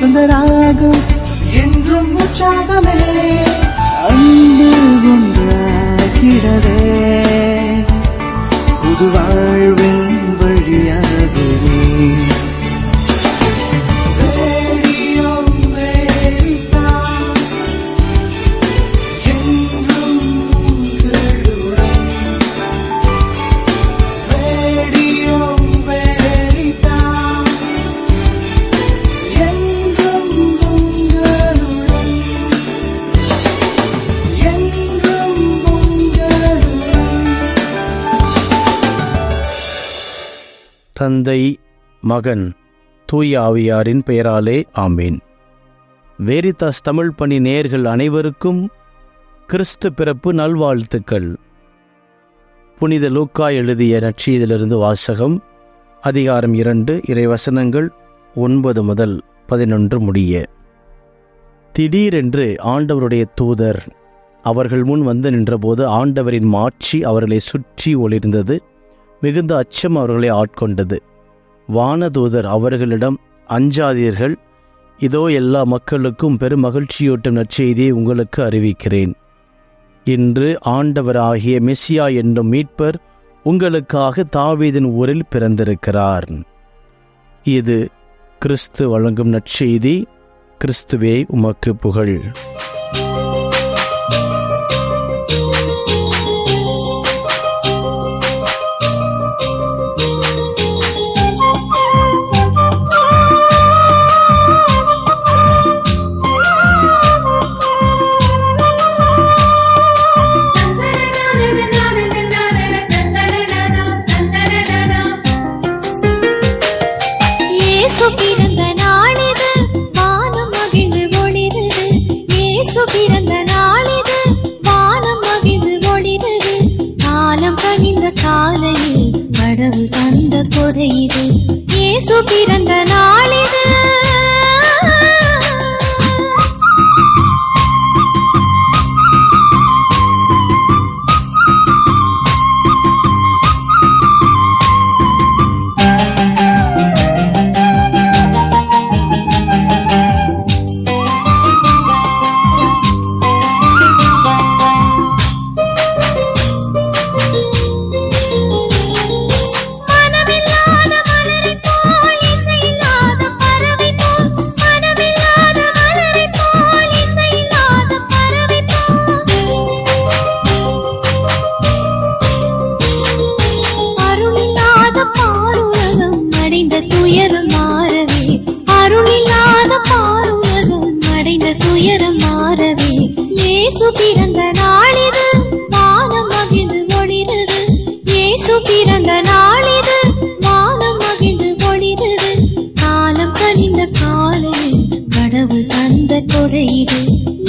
கீதம் வசந்த ராகம் என்றும் உற்சாகமே அன்பு ஒன்றாகிடவே புது வாழ்வின் வழியாகவே தந்தை மகன் தூய ஆவியாரின் பெயராலே ஆமீன். வேரிதாஸ் தமிழ் பணி நேயர்கள் அனைவருக்கும் கிறிஸ்து பிறப்பு நல்வாழ்த்துக்கள். புனித லூக்கா எழுதிய நட்சியிலிருந்து வாசகம் அதிகாரம் இரண்டு இறைவசனங்கள் ஒன்பது முதல் பதினொன்று முடிய. திடீரென்று ஆண்டவருடைய தூதர் அவர்கள் முன் வந்து நின்றபோது ஆண்டவரின் மாட்சி அவர்களை சுற்றி ஒளிர்ந்தது. மிகுந்த அச்சம் அவர்களை ஆட்கொண்டது. வானதூதர் அவர்களிடம் அஞ்சாதீர்கள் இதோ எல்லா மக்களுக்கும் பெரும் மகிழ்ச்சியூட்டும் நற்செய்தியை உங்களுக்கு அறிவிக்கிறேன். இன்று ஆண்டவராகிய மெசியா என்னும் மீட்பர் உங்களுக்காக தாவீதின் ஊரில் பிறந்திருக்கிறார். இது கிறிஸ்து வழங்கும் நற்செய்தி. கிறிஸ்துவே உமக்கு புகழ்.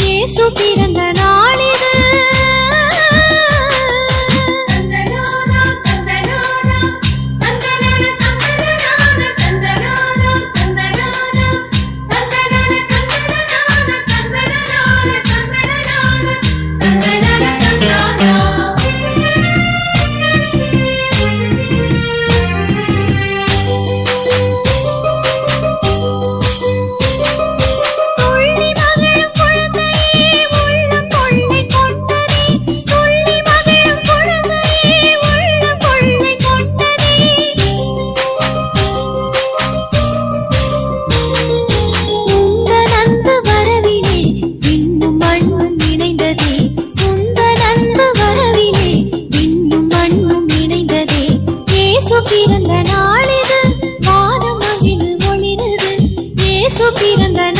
இயேசு பிறந்த நாளில் இயேசு பிறந்த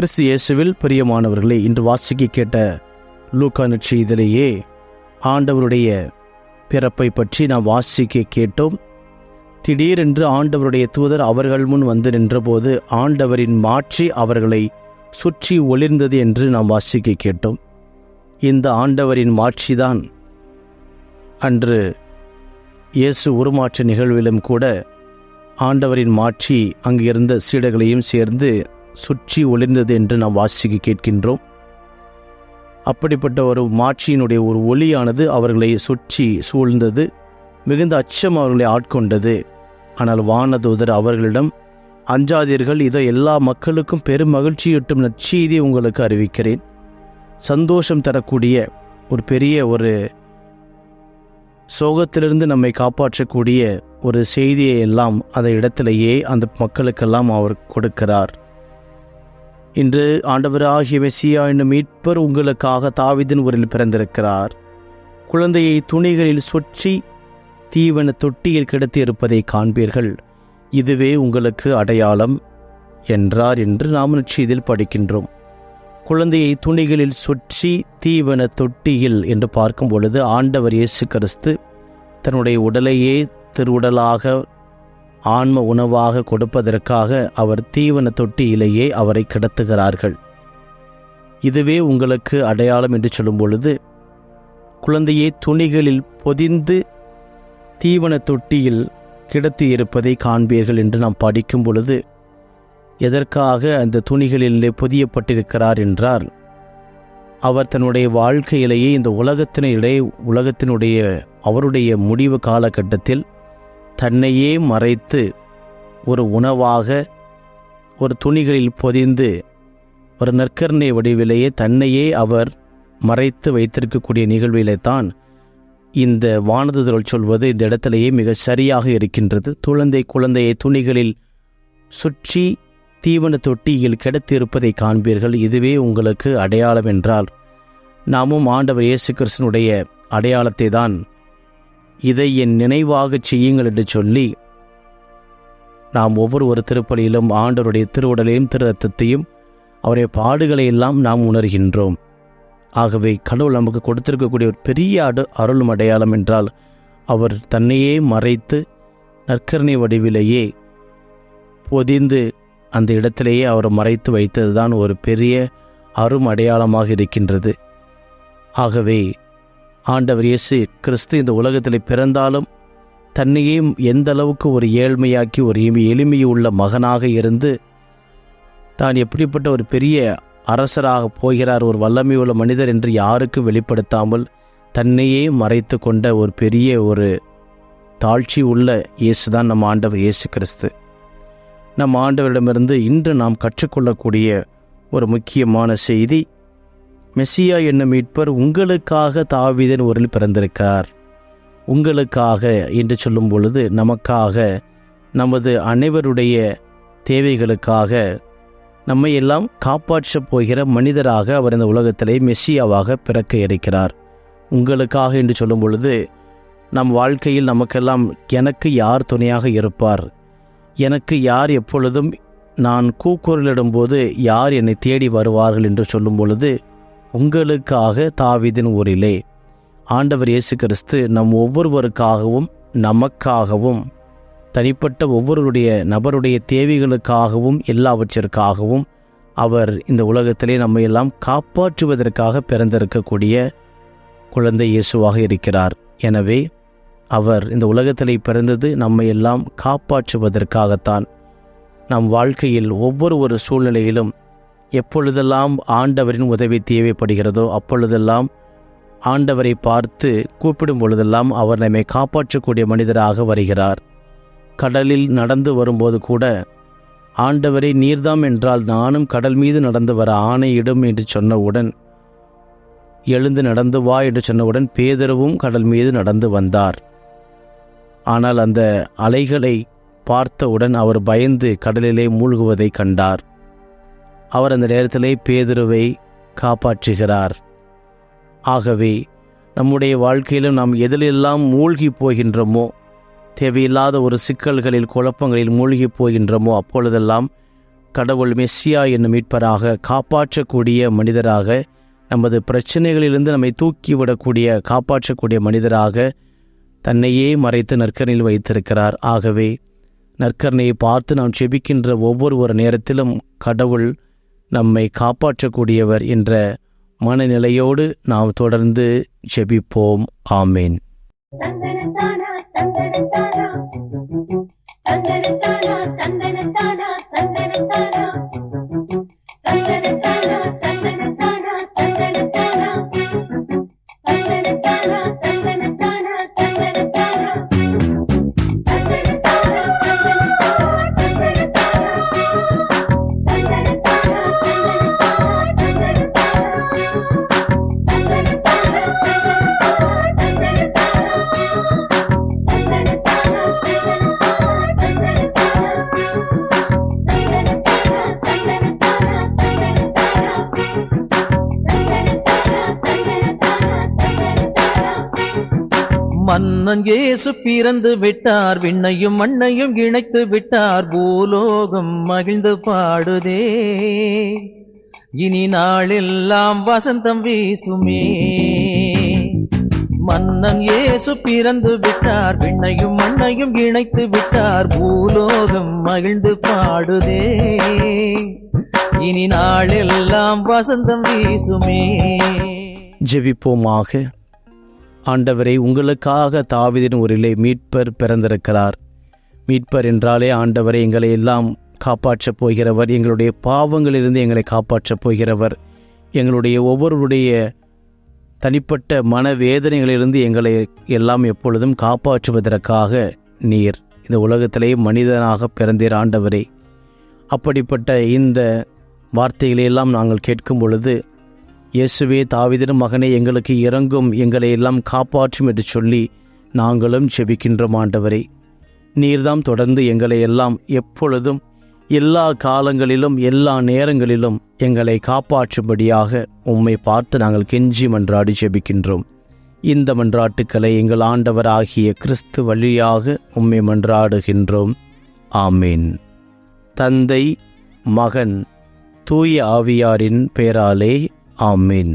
கிறிஸ்து இயேசுவில் பிரியமானவர்களே இன்று வாசிக்க கேட்ட லூக்கா நற்செய்தியிலேயே ஆண்டவருடைய பிறப்பை பற்றி நாம் வாசிக்க கேட்டோம். திடீரென்று ஆண்டவருடைய தூதர் அவர்கள் முன் வந்து நின்றபோது ஆண்டவரின் மாட்சி அவர்களை சுற்றி ஒளிர்ந்தது என்று நாம் வாசிக்க கேட்டோம். இந்த ஆண்டவரின் மாட்சிதான். அன்று இயேசு உருமாற்ற நிகழ்விலும் கூட ஆண்டவரின் மாட்சி அங்கிருந்த சீடர்களையும் சேர்ந்து சுற்றி ஒளிர்ந்தது என்று நாம் வாசிக்க கேட்கின்றோம். அப்படிப்பட்ட ஒரு மாட்சியினுடைய ஒரு ஒளியானது அவர்களை சுற்றி சூழ்ந்தது மிகுந்த அச்சம் அவர்களை ஆட்கொண்டது. ஆனால் வானதூதர் அவர்களிடம் அஞ்சாதீர்கள் இதை எல்லா மக்களுக்கும் பெரும் மகிழ்ச்சியூட்டும் நற்செய்தி உங்களுக்கு அறிவிக்கிறேன். சந்தோஷம் தரக்கூடிய ஒரு பெரிய ஒரு சோகத்திலிருந்து நம்மை காப்பாற்றக்கூடிய ஒரு செய்தியை எல்லாம் அந்த இடத்திலேயே அந்த மக்களுக்கெல்லாம் அவர் கொடுக்கிறார். இன்று ஆண்டவராகிய மெசியா என்னும் மீட்பர் உங்களுக்காக தாவிதின் ஊரில் பிறந்திருக்கிறார். குழந்தையை துணிகளில் சொற்றி தீவன தொட்டியில் கிடத்தி இருப்பதை காண்பீர்கள். இதுவே உங்களுக்கு அடையாளம் என்றார் என்று நாம் இதில் படிக்கின்றோம். குழந்தையை துணிகளில் சொற்றி தீவன தொட்டியில் என்று பார்க்கும் பொழுது ஆண்டவர் இயேசு கிறிஸ்து தன்னுடைய உடலையே திருவுடலாக ஆன்ம உணவாக கொடுப்பதற்காக அவர் தீவன தொட்டியிலேயே அவரை கிடத்துகிறார்கள். இதுவே உங்களுக்கு அடையாளம் என்று சொல்லும் பொழுது குழந்தையை துணிகளில் பொதிந்து தீவன தொட்டியில் கிடத்தி இருப்பதை காண்பீர்கள் என்று நாம் படிக்கும் பொழுது எதற்காக அந்த துணிகளிலே பொதியப்பட்டிருக்கிறார் என்றால் அவர் தன்னுடைய வாழ்க்கையிலேயே இந்த உலகத்தினிடையே உலகத்தினுடைய அவருடைய முடிவு காலகட்டத்தில் தன்னையே மறைத்து ஒரு உணவாக ஒரு துணிகளில் பொதிந்து ஒரு நற்கருணை வடிவிலேயே தன்னையே அவர் மறைத்து வைத்திருக்கக்கூடிய நிகழ்விலே தான் இந்த வானதுதல் சொல்வது இந்த இடத்திலேயே மிக சரியாக இருக்கின்றது. துழந்தை குழந்தையை துணிகளில் சுற்றி தீவன தொட்டியில் கிடத்திருப்பதை காண்பீர்கள். இதுவே உங்களுக்கு அடையாளம் என்றால் நாமும் ஆண்டவர் இயேசு கிறிஸ்தனுடைய அடையாளத்தை தான் இதை என் நினைவாகச் செய்யுங்கள் என்று சொல்லி நாம் ஒவ்வொரு ஒரு திருப்பலியிலும் ஆண்டவருடைய திருவுடலையும் திரு ரத்தத்தையும் அவருடைய பாடுகளை எல்லாம் நாம் உணர்கின்றோம். ஆகவே கடவுள் நமக்கு கொடுத்திருக்கக்கூடிய ஒரு பெரிய அடு அருளும் அடையாளம் என்றால் அவர் தன்னையே மறைத்து நற்கரணை வடிவிலேயே பொதிந்து அந்த இடத்திலேயே அவர் மறைத்து வைத்ததுதான் ஒரு பெரிய அரும் அடையாளமாக இருக்கின்றது. ஆகவே ஆண்டவர் இயேசு கிறிஸ்து இந்த உலகத்தில் பிறந்தாலும் தன்னையும் எந்த அளவுக்கு ஒரு ஏழ்மையாக்கி ஒரு எளிமையுள்ள மகனாக இருந்து தான் எப்படிப்பட்ட ஒரு பெரிய அரசராக போகிறார் ஒரு வல்லமையுள்ள மனிதர் என்று யாருக்கும் வெளிப்படுத்தாமல் தன்னையே மறைத்து கொண்ட ஒரு பெரிய ஒரு தாழ்ச்சி உள்ள இயேசு தான் நம் ஆண்டவர் இயேசு கிறிஸ்து. நம் ஆண்டவரிடமிருந்து இன்று நாம் கற்றுக்கொள்ளக்கூடிய ஒரு முக்கியமான செய்தி மெஸ்ஸியா என்னும் மீட்பர் உங்களுக்காக தாவிதன் ஊரில் பிறந்திருக்கிறார். உங்களுக்காக என்று சொல்லும் பொழுது நமக்காக நமது அனைவருடைய தேவைகளுக்காக நம்மை எல்லாம் காப்பாற்றப் போகிற மனிதராக அவர் இந்த உலகத்திலே மெஸ்ஸியாவாக பிறக்க இருக்கிறார். உங்களுக்காக என்று சொல்லும் பொழுது நம் வாழ்க்கையில் நமக்கெல்லாம் எனக்கு யார் துணையாக இருப்பார்? எனக்கு யார் எப்பொழுதும் நான் கூக்குரலிடும்போது யார் என்னை தேடி வருவார்கள் என்று சொல்லும் பொழுது உங்களுக்காக தாவிதின் ஊரிலே. ஆண்டவர் இயேசு கிறிஸ்து நம் ஒவ்வொருவருக்காகவும் நமக்காகவும் தனிப்பட்ட ஒவ்வொருடைய நபருடைய தேவைகளுக்காகவும் எல்லாவற்றிற்காகவும் அவர் இந்த உலகத்திலே நம்மை எல்லாம் காப்பாற்றுவதற்காக பிறந்திருக்கக்கூடிய குழந்தை இயேசுவாக இருக்கிறார். எனவே அவர் இந்த உலகத்திலே பிறந்தது நம்மை எல்லாம் காப்பாற்றுவதற்காகத்தான். நம் வாழ்க்கையில் ஒவ்வொரு ஒரு சூழ்நிலையிலும் எப்பொழுதெல்லாம் ஆண்டவரின் உதவி தேவைப்படுகிறதோ அப்பொழுதெல்லாம் ஆண்டவரை பார்த்து கூப்பிடும் பொழுதெல்லாம் அவர் நம்மை காப்பாற்றக்கூடிய மனிதராக வருகிறார். கடலில் நடந்து வரும்போது கூட ஆண்டவரை நீர்தாம் என்றால் நானும் கடல் மீது நடந்து வர ஆணையிடும் என்று சொன்னவுடன் எழுந்து நடந்து வா என்று சொன்னவுடன் பேதரவும் கடல் மீது நடந்து வந்தார். ஆனால் அந்த அலைகளை பார்த்தவுடன் அவர் பயந்து கடலிலே மூழ்குவதை கண்டார். அவர் அந்த நேரத்திலே பேதுருவை காப்பாற்றுகிறார். ஆகவே நம்முடைய வாழ்க்கையிலும் நாம் எதிலெல்லாம் மூழ்கி போகின்றோமோ தேவையில்லாத ஒரு சிக்கல்களில் குழப்பங்களில் மூழ்கி போகின்றோமோ அப்பொழுதெல்லாம் கடவுள் மெஸ்ஸியா என்னும் மீட்பராக காப்பாற்றக்கூடிய மனிதராக நமது பிரச்சனைகளிலிருந்து நம்மை தூக்கிவிடக்கூடிய காப்பாற்றக்கூடிய மனிதராக தன்னையே மறைத்து நற்கரணில் வைத்திருக்கிறார். ஆகவே நற்கரணையை பார்த்து நாம் செபிக்கின்ற ஒவ்வொரு ஒரு நேரத்திலும் கடவுள் நம்மை காப்பாற்றக்கூடியவர் என்ற மனநிலையோடு நாம் தொடர்ந்து ஜெபிப்போம். ஆமேன். தந்தன தந்தனத்தானா? தந்தன தந்தனத்தானா? மன்னன் இயேசு பிறந்து விட்டார் விண்ணையும் மண்ணையும் இணைத்து விட்டார் பூலோகம் மகிழ்ந்து பாடுதே. இனி நாளெல்லாம் வசந்தம் வீசுமே. மன்னன் இயேசு பிறந்து விட்டார் விண்ணையும் மண்ணையும் இணைத்து விட்டார் பூலோகம் மகிழ்ந்து பாடுதே. இனி நாளெல்லாம் வசந்தம் வீசுமே. ஜெபிப்போமாக. ஆண்டவரை உங்களுக்காக தாவிதின் ஊரிலே மீட்பர் பிறந்திருக்கிறார். மீட்பர் என்றாலே ஆண்டவரை எங்களை எல்லாம் காப்பாற்றப் போகிறவர் எங்களுடைய பாவங்களிலிருந்து எங்களை காப்பாற்றப் போகிறவர். எங்களுடைய ஒவ்வொருவருடைய தனிப்பட்ட மனவேதனைகளிலிருந்து எங்களை எல்லாம் எப்பொழுதும் காப்பாற்றுவதற்காக நீர் இந்த உலகத்திலே மனிதனாக பிறந்தீர் ஆண்டவரே. அப்படிப்பட்ட இந்த வார்த்தைகளையெல்லாம் நாங்கள் கேட்கும் பொழுது இயேசுவே தாவிதின் மகனே எங்களுக்கு இறங்கும் எங்களை எல்லாம் காப்பாற்றும் என்று சொல்லி நாங்களும் செபிக்கின்றோம் ஆண்டவரே. நீர்தாம் தொடர்ந்து எங்களை எல்லாம் எப்பொழுதும் எல்லா காலங்களிலும் எல்லா நேரங்களிலும் எங்களை காப்பாற்றும்படியாக உம்மை பார்த்து நாங்கள் கெஞ்சி மன்றாடி செபிக்கின்றோம் இந்த மன்றாட்டுக்களை எங்கள் ஆண்டவராகிய கிறிஸ்து வழியாக உம்மை மன்றாடுகின்றோம். ஆமீன். தந்தை மகன் தூய ஆவியாரின் பெயராலே ஆமீன்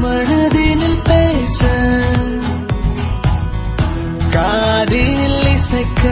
மனதினில் பேச காதில் இசைக்க